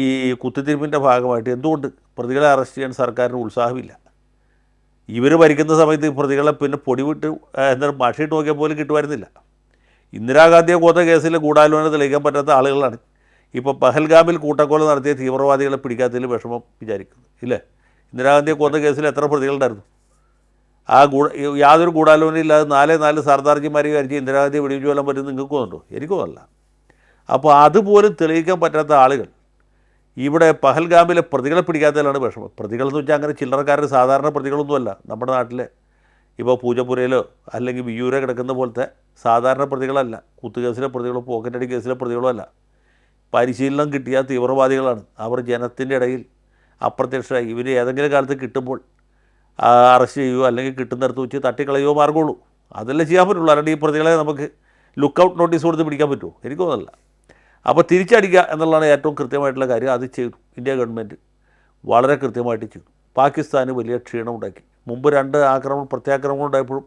ഈ കുത്തിത്തിരിപ്പിന്റെ ഭാഗമായിട്ട് എന്തുകൊണ്ട് പ്രതികളെ അറസ്റ്റ് ചെയ്യാൻ സർക്കാരിന് ഉത്സാഹമില്ല? ഇവർ ഭരിക്കുന്ന സമയത്ത് പ്രതികളെ പിന്നെ പൊടിവിട്ട് ആ, എന്താ മഷിയിട്ട് നോക്കിയാൽ പോലും കിട്ടുമായിരുന്നില്ല. ഇന്ദിരാഗാന്ധിയെ കൊന്ന കേസിൽ ഗൂഢാലോചന തെളിയിക്കാൻ പറ്റാത്ത ആളുകളാണ്. ഇപ്പോൾ പഹൽഗാമിൽ കൂട്ടക്കൊല നടത്തിയ തീവ്രവാദികളെ പിടിക്കാത്തതിൽ വിഷമം വിചാരിക്കുന്നു ഇല്ലേ? ഇന്ദിരാഗാന്ധിയെ കൊന്ന കേസിൽ എത്ര പ്രതികളുണ്ടായിരുന്നു? ആ ഗൂഢ യാതൊരു ഗൂഢാലോചനയില്ലാതെ നാലേ നാല് സർദാർജിമാരെ വിചാരിച്ച് ഇന്ദിരാഗാന്ധിയെ വെടിവെച്ച് കൊല്ലാൻ പറ്റും നിങ്ങൾക്ക് എനിക്കൊന്നല്ല അപ്പോൾ അതുപോലും തെളിയിക്കാൻ പറ്റാത്ത ആളുകൾ ഇവിടെ പഹൽഗാമിലെ പ്രതികളെ പിടിക്കാത്തതിലാണ് വിഷമം. പ്രതികൾ എന്ന് വെച്ചാൽ അങ്ങനെ ചില്ലറക്കാരുടെ സാധാരണ പ്രതികളൊന്നുമല്ല നമ്മുടെ നാട്ടിലെ. ഇപ്പോൾ പൂജപ്പുരയിലോ അല്ലെങ്കിൽ വിയൂരോ കിടക്കുന്ന പോലത്തെ സാധാരണ പ്രതികളല്ല. കുത്തുകേസിലെ പ്രതികളോ പോക്കറ്റടി കേസിലെ പ്രതികളോ അല്ല. പരിശീലനം കിട്ടിയ തീവ്രവാദികളാണ്. അവർ ജനത്തിന്റെ ഇടയിൽ അപ്രത്യക്ഷരായി. ഇവർ ഏതെങ്കിലും കാലത്ത് കിട്ടുമ്പോൾ അറസ്റ്റ് ചെയ്യുകയോ അല്ലെങ്കിൽ കിട്ടുന്നിടത്ത് വെച്ച് തട്ടിക്കളയോ മാർഗമുള്ളൂ അതെല്ലാം ചെയ്യാൻ പറ്റുള്ളൂ. അല്ലാണ്ട് ഈ പ്രതികളെ നമുക്ക് ലുക്കൗട്ട് നോട്ടീസ് കൊടുത്ത് പിടിക്കാൻ പറ്റുമോ? എനിക്ക് തോന്നുന്നില്ല. അപ്പോൾ തിരിച്ചടിക്കുക എന്നുള്ളതാണ് ഏറ്റവും കൃത്യമായിട്ടുള്ള കാര്യം. അത് ചെയ്തു. ഇന്ത്യ ഗവൺമെന്റ് വളരെ കൃത്യമായിട്ട് ചെയ്തു. പാകിസ്ഥാന് വലിയ ക്ഷീണം ക്ഷീണമുണ്ടാക്കി മുമ്പ് രണ്ട് ആക്രമണം പ്രത്യാക്രമണം ഉണ്ടായപ്പോഴും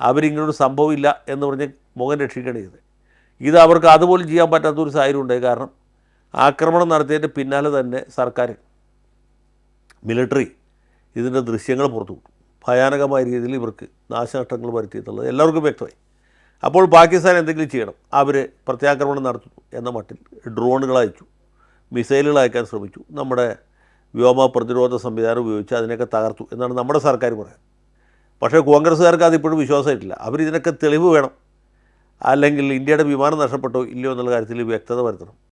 അവരിങ്ങനൊരു സംഭവമില്ല എന്ന് പറഞ്ഞ് മുഖം രക്ഷിക്കുകയാണ് ചെയ്തത്. ഇത് അവർക്ക് അതുപോലും ചെയ്യാൻ പറ്റാത്തൊരു സാഹചര്യം ഉണ്ടായി. കാരണം ആക്രമണം നടത്തിയതിന്റെ പിന്നാലെ തന്നെ സർക്കാർ മിലിറ്ററി ഇതിന്റെ ദൃശ്യങ്ങൾ പുറത്തു ഭയാനകമായ രീതിയിൽ ഇവർക്ക് നാശനഷ്ടങ്ങൾ വരുത്തിയിട്ടുള്ളത് എല്ലാവർക്കും വ്യക്തമായി. അപ്പോൾ പാകിസ്ഥാൻ എന്തെങ്കിലും ചെയ്യണം. അവർ പ്രത്യാക്രമണം നടത്തുന്നു എന്ന മട്ടിൽ ഡ്രോണുകൾ അയച്ചു. മിസൈലുകൾ അയക്കാൻ ശ്രമിച്ചു. നമ്മുടെ വ്യോമ പ്രതിരോധ സംവിധാനം ഉപയോഗിച്ച് അതിനെയൊക്കെ തകർത്തു എന്നാണ് നമ്മുടെ സർക്കാർ പറയുന്നത്. പക്ഷേ കോൺഗ്രസ്സുകാർക്ക് അതിപ്പോഴും വിശ്വാസമായിട്ടില്ല. അവരിതിനൊക്കെ തെളിവ് വേണം. അല്ലെങ്കിൽ ഇന്ത്യയുടെ വിമാനം നഷ്ടപ്പെട്ടോ ഇല്ലയോ എന്നുള്ള കാര്യത്തിൽ വ്യക്തത വരുത്തണം.